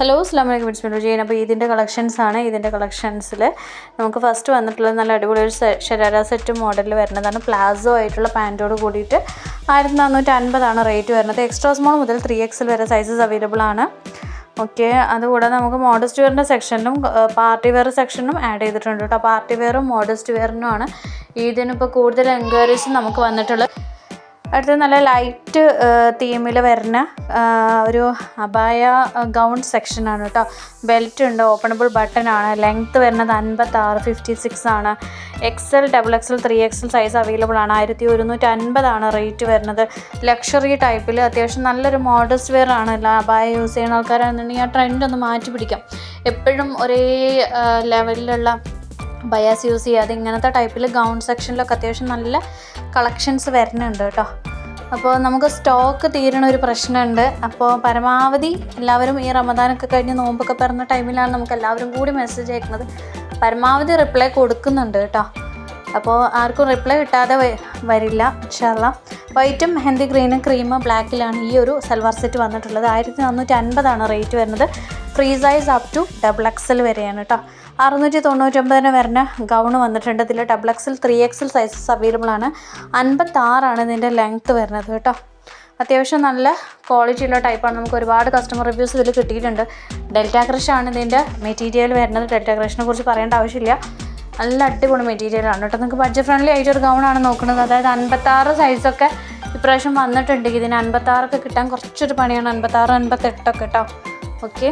Hello അസ്ലാം വലൈക്കും it's Minu Jain അപ്പോൾ ഇതിന്റെ കളക്ഷൻസ് ആണ് ഇതിന്റെ കളക്ഷൻസിൽ നമുക്ക് ഫസ്റ്റ് വന്നിട്ടുള്ളത് നല്ല അടിപൊളി ഒരു ശരാര സെറ്റ് മോഡലിൽ വരുന്നതാണ്. പ്ലാസോ ആയിട്ടുള്ള പാന്റോട് കൂടിയിട്ട് ആയിരത്തി നാനൂറ്റി അൻപതാണ് റേറ്റ് വരുന്നത്. എക്സ്ട്രാ സ്മോൾ മുതൽ ത്രീ എക്സിൽ വരെ സൈസസ് അവൈലബിൾ ആണ്. ഓക്കെ അതുകൂടാതെ നമുക്ക് മോഡസ്റ്റ് വെയറിന്റെ സെക്ഷനിലും പാർട്ടി വെയർ സെക്ഷനും ആഡ് ചെയ്തിട്ടുണ്ട് കേട്ടോ. പാർട്ടി വെയറും മോഡസ്റ്റ് വെയറിനുമാണ് ഇതിനിപ്പോൾ കൂടുതൽ എൻക്വയറീസ് നമുക്ക് വന്നിട്ടുള്ളത്. അടുത്തത് നല്ല ലൈറ്റ് തീമിൽ വരുന്ന ഒരു അബായ ഗൗൺ സെക്ഷനാണ് കേട്ടോ. ബെൽറ്റ് ഉണ്ട് ഓപ്പണബിൾ ബട്ടൺ ആണ്. ലെങ്ത് വരുന്നത് അൻപത്താറ് ഫിഫ്റ്റി സിക്സ് ആണ് XL double XL three XL size available ആണ്. ആയിരത്തി ഒരുന്നൂറ്റി അൻപതാണ് റേറ്റ് വരുന്നത്. ലക്ഷറി ടൈപ്പിൽ അത്യാവശ്യം നല്ലൊരു മോഡസ്റ്റ് വെയർ ആണ്. അബായ യൂസ് ചെയ്യുന്ന ആൾക്കാരാണെന്നുണ്ടെങ്കിൽ ആ ട്രെൻഡ് ഒന്ന് മാറ്റി പിടിക്കാം. എപ്പോഴും ഒരേ ലെവലിലുള്ള ബയാസ് യൂസ് ചെയ്യാതെ ഇങ്ങനത്തെ ടൈപ്പിൽ ഗൗൺ സെക്ഷനിലൊക്കെ അത്യാവശ്യം നല്ല കളക്ഷൻസ് വരുന്നുണ്ട് കേട്ടോ. അപ്പോൾ നമുക്ക് സ്റ്റോക്ക് തീരണ ഒരു പ്രശ്നമുണ്ട്. അപ്പോൾ പരമാവധി എല്ലാവരും ഈ റമദാനൊക്കെ കഴിഞ്ഞ് നോമ്പൊക്കെ പറഞ്ഞ ടൈമിലാണ് നമുക്ക് എല്ലാവരും കൂടി മെസ്സേജ് അയക്കുന്നത്. പരമാവധി റിപ്ലൈ കൊടുക്കുന്നുണ്ട് കേട്ടോ. അപ്പോൾ ആർക്കും റിപ്ലൈ കിട്ടാതെ വരില്ല ഇൻഷാല്ല വൈറ്റും ഹെന്തി ഗ്രീനും ക്രീം ബ്ലാക്കിലാണ് ഈ ഒരു സൽവാർ സെറ്റ് വന്നിട്ടുള്ളത്. ആയിരത്തി നാനൂറ്റി അൻപതാണ് റേറ്റ് വരുന്നത്. Free size up to double XL വരെയാണ് കേട്ടോ. അറുന്നൂറ്റി തൊണ്ണൂറ്റൊമ്പതിന് വരുന്ന ഗൗൺ വന്നിട്ടുണ്ട്. ഇതിൽ ഡബിൾ എക്സിൽ ത്രീ എക്സിൽ സൈസസ് അവൈലബിൾ ആണ്. അൻപത്താറാണ് ഇതിന്റെ ലെങ്ത്ത് വരുന്നത് കേട്ടോ. അത്യാവശ്യം നല്ല ക്വാളിറ്റി ഉള്ള ടൈപ്പാണ് നമുക്ക് ഒരുപാട് കസ്റ്റമർ റിവ്യൂസ് ഇതിൽ കിട്ടിയിട്ടുണ്ട്. ഡെൽറ്റ ക്രഷ് ആണ് ഇതിന്റെ മെറ്റീരിയൽ വരുന്നത്. ഡെൽറ്റ ക്രഷിനെ കുറിച്ച് പറയേണ്ട ആവശ്യമില്ല. നല്ല അടിപൊളി മെറ്റീരിയലാണ് കേട്ടോ. നിങ്ങൾക്ക് ബഡ്ജറ്റ് ഫ്രണ്ട്ലി ആയിട്ട് ഒരു ഗൗണാണ് നോക്കുന്നത്. അതായത് അൻപത്താറ് സൈസൊക്കെ ഇപ്രാവശ്യം വന്നിട്ടുണ്ട്. ഇതിന് അൻപത്താറൊക്കെ കിട്ടാൻ കുറച്ചൊരു പണിയാണ്. അൻപത്താറ് അൻപത്തെട്ടൊക്കെ കേട്ടോ. ഓക്കെ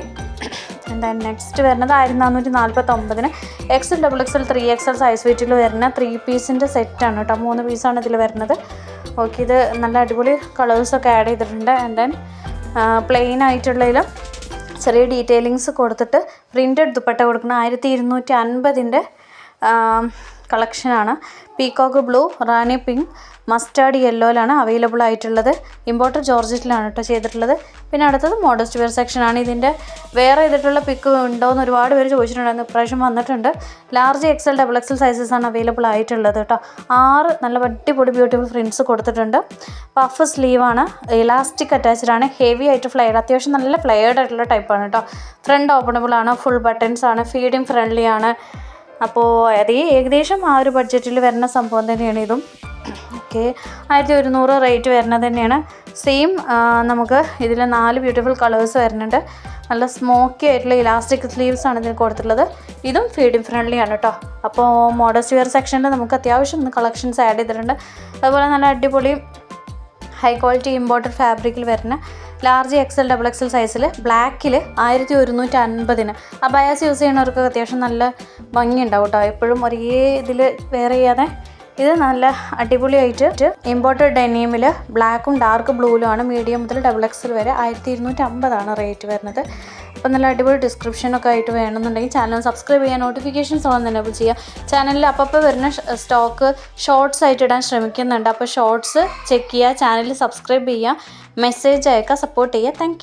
എന്താ നെക്സ്റ്റ് വരുന്നത് ആയിരത്തി നാനൂറ്റി നാൽപ്പത്തി ഒമ്പതിന് XL double XL three XL size വെയിറ്റിൽ വരുന്ന ത്രീ പീസിന്റെ സെറ്റാണ് കേട്ടോ മൂന്ന് പീസാണ് ഇതിൽ വരുന്നത്. ഓക്കെ ഇത് നല്ല അടിപൊളി കളേഴ്സൊക്കെ ആഡ് ചെയ്തിട്ടുണ്ട്. ആൻഡ് ദെൻ പ്ലെയിൻ ആയിട്ടുള്ളതിലും ചെറിയ ഡീറ്റെയിലിങ്സ് കൊടുത്തിട്ട് പ്രിന്റഡ് ദുപ്പട്ട കൊടുക്കണം ആയിരത്തി ഇരുന്നൂറ്റി അൻപതിന്റെ കളക്ഷനാണ്. Peacock blue Rani pink mustard യെല്ലോയിലാണ് available ആയിട്ടുള്ളത്. ഇമ്പോർട്ടർ ജോർജറ്റിലാണ് കേട്ടോ ചെയ്തിട്ടുള്ളത്. പിന്നെ അടുത്തത് മോഡസ്റ്റ് വെയർ സെക്ഷനാണ്. ഇതിന്റെ വേറെ ചെയ്തിട്ടുള്ള പിക്ക് ഉണ്ടോ എന്ന് ഒരുപാട് പേര് ചോദിച്ചിട്ടുണ്ടായിരുന്നു ഇപ്രാവശ്യം വന്നിട്ടുണ്ട്. Large XL double XL sizes ആണ് അവൈലബിൾ ആയിട്ടുള്ളത് കേട്ടോ ആറ് നല്ല അടിപൊളി ബ്യൂട്ടിഫുൾ പ്രിന്റ്സ് കൊടുത്തിട്ടുണ്ട്. പഫ് സ്ലീവാണ് ഇലാസ്റ്റിക് അറ്റാച്ച്ഡ് ആണ്. ഹെവി ആയിട്ട് ഫ്ലെയർഡ് അത്യാവശ്യം നല്ല ഫ്ലെയർഡ് ആയിട്ടുള്ള ടൈപ്പാണ് കേട്ടോ ഫ്രണ്ട് ഓപ്പണബിൾ ആണ്. ഫുൾ ബട്ടൺസ് ആണ്. ഫീഡിങ് ഫ്രണ്ട്ലി ആണ്. അപ്പോൾ അതേ ഏകദേശം ആ ഒരു ബഡ്ജറ്റിൽ വരുന്ന സംഭവം തന്നെയാണ് ഇതും. ഓക്കെ ആയിരത്തി ഒരുന്നൂറ് റേറ്റ് വരുന്നത് തന്നെയാണ്. സെയിം നമുക്ക് ഇതിൽ നാല് ബ്യൂട്ടിഫുൾ കളേഴ്സ് വരുന്നുണ്ട്. നല്ല സ്മോക്കി ആയിട്ടുള്ള ഇലാസ്റ്റിക് സ്ലീവ്സ് ആണ് ഇതിൽ കൊടുത്തിട്ടുള്ളത്. ഇതും ഫീഡിങ് ഫ്രണ്ട്ലി ആണ് കേട്ടോ അപ്പോൾ മോഡസ്റ്റ് വെയർ സെക്ഷനിൽ നമുക്ക് അത്യാവശ്യം കളക്ഷൻസ് ആഡ് ചെയ്തിട്ടുണ്ട്. അതുപോലെ നല്ല അടിപൊളി ഹൈ ക്വാളിറ്റി ഇമ്പോർട്ടഡ് ഫാബ്രിക്കിൽ വരുന്ന ലാർജ് എക്സൽ ഡബിൾ എക്സൽ സൈസിൽ ബ്ലാക്കിൽ ആയിരത്തി ഒരുന്നൂറ്റി അൻപതിന് ആ ബയാസ് യൂസ് ചെയ്യുന്നവർക്ക് അത്യാവശ്യം നല്ല ഭംഗി ഉണ്ടാവും കേട്ടോ. എപ്പോഴും ഒരേ ഇതിൽ വേറെ ചെയ്യാതെ ഇത് നല്ല അടിപൊളിയായിട്ട് ഇമ്പോർട്ടഡ് ഡെനീമിൽ ബ്ലാക്കും ഡാർക്ക് ബ്ലൂവിലുമാണ് മീഡിയം മുതൽ ഡബിൾ എക്സൽ വരെ ആയിരത്തി ഇരുന്നൂറ്റി അമ്പതാണ് റേറ്റ് വരുന്നത്. അപ്പോൾ നല്ല അടിപൊളി ഡിസ്ക്രിപ്ഷനൊക്കെ ആയിട്ട് വേണമെന്നുണ്ടെങ്കിൽ ചാനൽ സബ്സ്ക്രൈബ് ചെയ്യുക നോട്ടിഫിക്കേഷൻസ് ഓൺ തന്നെ. ചെയ്യുക ചാനലിൽ അപ്പോൾ വരുന്ന സ്റ്റോക്ക് ഷോർട്സ് ആയിട്ട് ഇടാൻ ശ്രമിക്കുന്നുണ്ട്. അപ്പോൾ ഷോർട്സ് ചെക്ക് ചെയ്യുക ചാനൽ സബ്സ്ക്രൈബ് ചെയ്യുക മെസ്സേജ് അയക്കുക സപ്പോർട്ട് ചെയ്യുക താങ്ക്